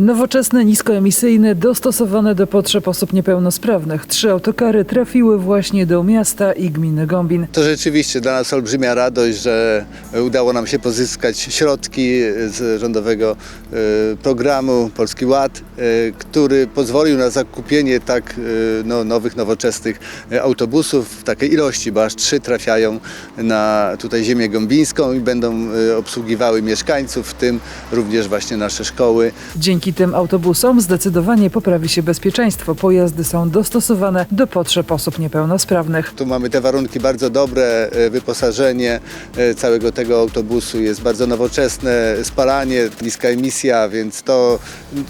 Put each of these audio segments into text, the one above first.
Nowoczesne, niskoemisyjne, dostosowane do potrzeb osób niepełnosprawnych. Trzy autokary trafiły właśnie do miasta i gminy Gombin. To rzeczywiście dla nas olbrzymia radość, że udało nam się pozyskać środki z rządowego e, programu Polski Ład, e, który pozwolił na zakupienie tak e, no, nowych, nowoczesnych autobusów w takiej ilości, bo aż trzy trafiają na tutaj ziemię gąbińską i będą obsługiwały mieszkańców, w tym również właśnie nasze szkoły. Dzięki tym autobusom zdecydowanie poprawi się bezpieczeństwo. Pojazdy są dostosowane do potrzeb osób niepełnosprawnych. Tu mamy te warunki bardzo dobre, e, wyposażenie e, całego tego autobusu jest bardzo nowoczesne, spalanie, niska emisja, więc to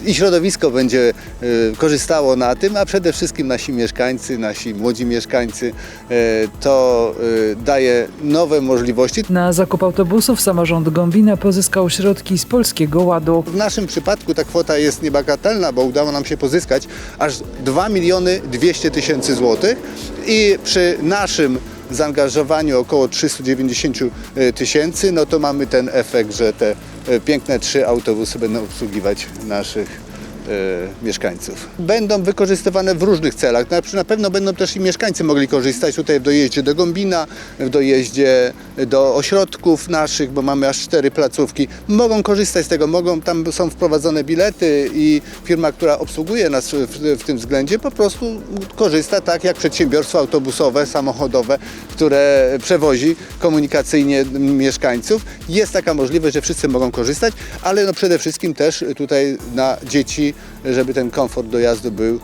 i środowisko będzie e, korzystało na tym, a przede wszystkim nasi mieszkańcy, nasi młodzi mieszkańcy. To daje nowe możliwości. Na zakup autobusów samorząd Gombina pozyskał środki z Polskiego Ładu. W naszym przypadku ta kwota jest niebagatelna, bo udało nam się pozyskać aż 2 miliony 200 tysięcy złotych i przy naszym zaangażowaniu około 390 tysięcy, no to mamy ten efekt, że te e, piękne trzy autobusy będą obsługiwać naszych e, mieszkańców. Będą wykorzystywane w różnych celach. Na, na pewno będą też i mieszkańcy mogli korzystać tutaj w dojeździe do Gombina, w dojeździe do ośrodków naszych, bo mamy aż cztery placówki. Mogą korzystać z tego, mogą, tam są wprowadzone bilety i firma, która obsługuje nas w, w tym względzie po prostu korzysta tak jak przedsiębiorstwo autobusowe, samochodowe, które przewozi komunikacyjnie mieszkańców. Jest taka możliwość, że wszyscy mogą korzystać, ale no przede wszystkim też tutaj na dzieci, żeby ten komfort dojazdu był e,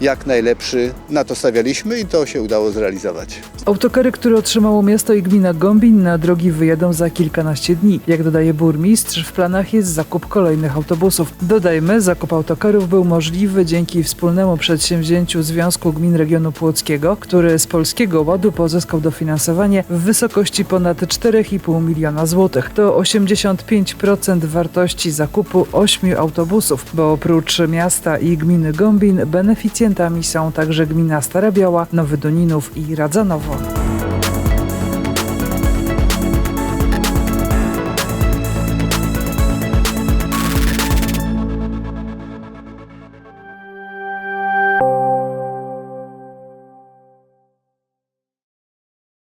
jak najlepszy. Na to stawialiśmy i to się udało zrealizować. Autokary, które otrzymało miasto i gmina Gombin na drogi wyjadą za kilkanaście dni. Jak dodaje burmistrz, w planach jest zakup kolejnych autobusów. Dodajmy, zakup autokarów był możliwy dzięki wspólnemu przedsięwzięciu Związku Gmin Regionu Płockiego, który z Polskiego Ładu pozyskał dofinansowanie w wysokości ponad 4,5 miliona złotych. To 85% wartości zakupu ośmiu autobusów, bo oprócz miasta i gminy Gombin beneficjentami są także gmina Stara Biała, Nowy Doninów i Radzanowo.